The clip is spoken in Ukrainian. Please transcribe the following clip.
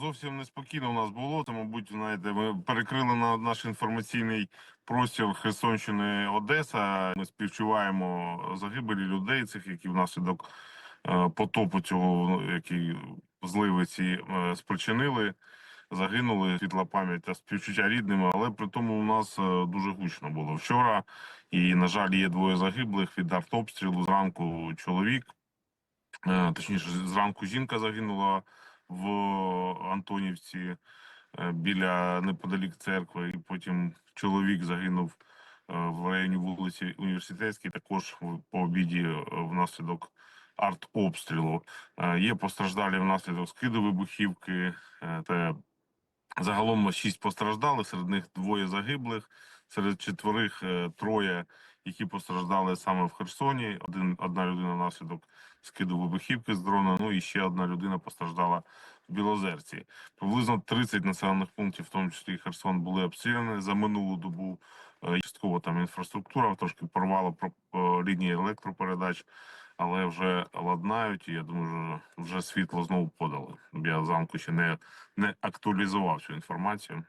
Зовсім неспокійно у нас було, то, мабуть, знаєте, ми перекрили на наш інформаційний простір Херсонщини Одеса. Ми співчуваємо загибелі людей, цих, які внаслідок е, потопу цього, ну, який зливи ці е, спричинили. Загинули світла пам'ять та співчуття рідними, але при тому у нас е, дуже гучно було вчора. І, на жаль, є двоє загиблих від артобстрілу. Зранку чоловік, точніше, зранку жінка загинула в Антонівці е, біля неподалік церкви. І потім чоловік загинув е, в районі вулиці Університетській, також по обіді е, внаслідок артобстрілу. Є постраждалі внаслідок скиду вибухівки е, та Загалом шість постраждалих, серед них двоє загиблих, серед четверих е, троє, які постраждали саме в Херсоні. Один одна людина внаслідок скиду вибухівки з дрона. Ну і ще одна людина постраждала в Білозерці. Приблизно 30 населених пунктів, в тому числі Херсон, були обстріляні за минулу добу. е, Частково там інфраструктура трошки порвала е, лінії електропередач, але вже ладнають. І я думаю, що вже світло знову подали. Я замку ще не не актуалізував цю інформацію.